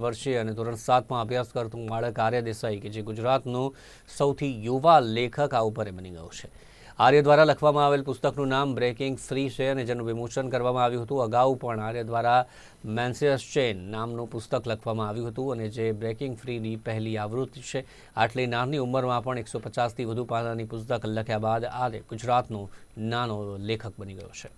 વર્ષીય અને ધોરણ સાતમાં અભ્યાસ કરતું બાળક આર્ય દેસાઈ કે જે ગુજરાતનું સૌથી યુવા લેખક આ ઉપરે બની ગયો છે. આર્ય દ્વારા લખવામાં આવેલ પુસ્તકનું નામ બ્રેકિંગ ફ્રી છે અને જેનું વિમોચન કરવામાં આવ્યું હતું. અગાઉ પણ આર્ય દ્વારા મેન્સિયસ ચેન નામનું પુસ્તક લખવામાં આવ્યું હતું અને જે બ્રેકિંગ ફ્રીની પહેલી આવૃત્તિ છે. આટલી નાની ઉંમરમાં પણ એકસો પચાસથી વધુ પાનાની પુસ્તક લખ્યા બાદ આર્ય ગુજરાતનો નાનો લેખક બની ગયો છે.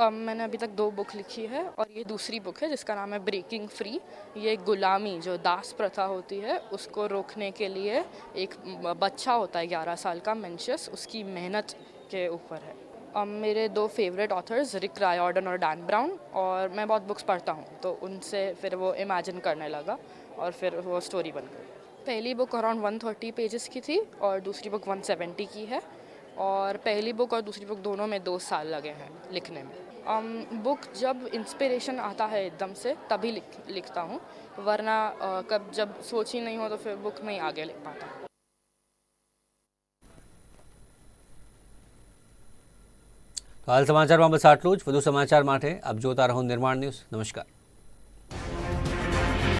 अब मैंने अभी तक दो बुक लिखी है और ये दूसरी बुक है जिसका नाम है ब्रेकिंग फ्री ये गुलामी, जो दास प्रथा होती है, उसको रोकने के लिए एक बच्चा होता है ग्यारह साल का मेंशियस उसकी मेहनत के ऊपर है। अब मेरे दो फेवरेट ऑथर्स रिक रायॉर्डन और डैन ब्राउन और मैं बहुत बुक्स पढ़ता हूँ तो उनसे फिर वो इमेजिन करने लगा और फिर वो स्टोरी बन गई। पहली बुक अराउंड 130 पेजेस की थी और दूसरी बुक 170 की है। और पहली बुक और दूसरी बुक दोनों में दो साल लगे हैं लिखने में um, बुक जब इंस्पिरेशन आता है एकदम से तभी लिख लिखता हूँ वरना अ, कब जब सोच ही नहीं हो तो फिर बुक नहीं आगे लिख पाता તો હાલ સમાચારમાં બસ આટલું જ વધુ સમાચાર માટે આપ જોતા રહો નિર્માણ ન્યૂઝ નમસ્કાર